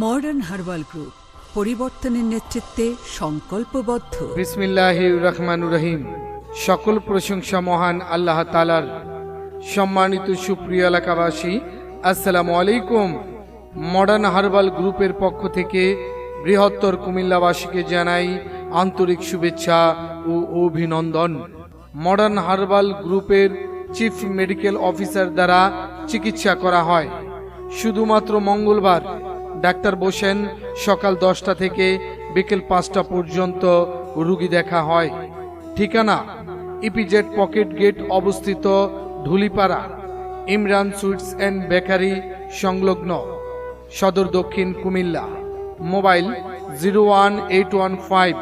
Modern herbal group পরিবর্তনের নেতৃত্বে সংকল্পবদ্ধ। বিসমিল্লাহ রহমান রহিম। সকল প্রশংসা মহান আল্লাহ তালার সম্মানিত সুপ্রিয় এলাকাবাসী, আসসালামু আলাইকুম। মডার্ন হার্বাল গ্রুপের পক্ষ থেকে বৃহত্তর কুমিল্লাবাসীকে জানাই আন্তরিক শুভেচ্ছা ও অভিনন্দন। মডার্ন হার্বাল গ্রুপের চিফ মেডিকেল অফিসার দ্বারা চিকিৎসা করা হয়। শুধুমাত্র মঙ্গলবার ডাক্তার বসেন, সকাল দশটা থেকে বিকেল পাঁচটা পর্যন্ত রুগী দেখা হয়। ঠিকানা? ইপিজেড পকেট গেট অবস্থিত Dhulipara, Imran sweets and bakery, সংলগ্ন, Sadar Dakshin Comilla. Mobile zero one eight one five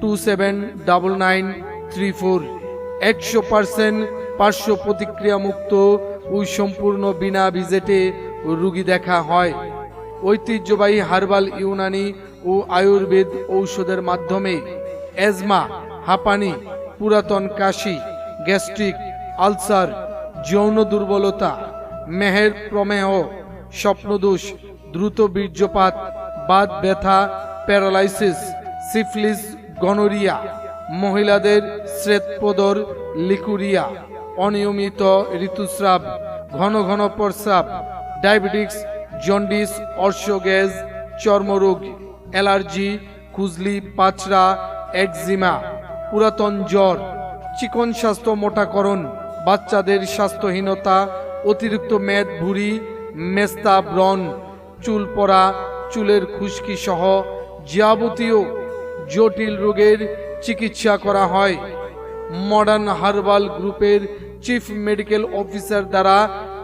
two seven double nine three four. একশো পার্সেন্ট পার্শ্ব প্রতিক্রিয়া মুক্ত ও সম্পূর্ণ বিনা ভিজেটে রুগী দেখা হয়। ঐতিহ্যবাহী হার্বাল ইউনানি ও আয়ুর্বেদ ঔষধের মাধ্যমে এজমা, হাঁপানি, পুরাতন কাশি, গ্যাস্ট্রিক, আলসার, যৌন দুর্বলতা, মেহের প্রমেহ, স্বপ্নদোষ, দ্রুত বীর্যপাত, বাত ব্যথা, প্যারালাইসিস, সিফলিস, গনোরিয়া, মহিলাদের শ্বেতপদর, লিকুরিয়া, অনিয়মিত ঋতুস্রাব, ঘন ঘন প্রস্রাব, ডায়াবেটিক্স জন্ডিস অর্শ গ্যাস চর্মরোগ, অ্যালার্জি, খুজলি, পাচড়া, একজিমা, পুরাতন জ্বর, চিকন স্বাস্থ্য মোটাকরণ, বাচ্চাদের স্বাস্থ্যহীনতা, অতিরিক্ত মেদ, ভুঁড়ি, মেস্তা, ব্রণ, চুল পড়া, চুলের খুশকি সহ যাবতীয় জটিল রোগের চিকিৎসা করা হয়। মডার্ন হার্বাল গ্রুপের চিফ মেডিকেল অফিসার দ্বারা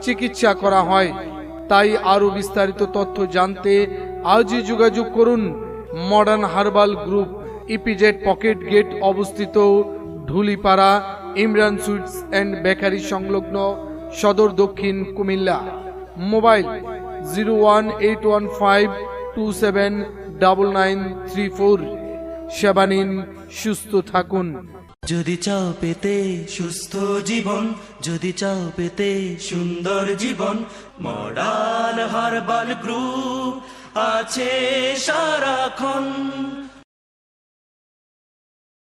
চিকিৎসা করা হয়। তাই আরও বিস্তারিত তথ্য জানতে আজই যোগাযোগ করুন modern herbal group EPZ pocket gate অবস্থিত Dhulipara, Imran sweets and bakery সংলগ্ন Sadar Dakshin Comilla. Mobile zero one eight one five two seven double nine three four. সেবা নিন, সুস্থ থাকুন। যদি চাও পেতে সুস্থ জীবন, যদি চাও পেতে সুন্দর জীবন, মডার্ন হার্বাল গ্রুপ আছে সারাক্ষণ।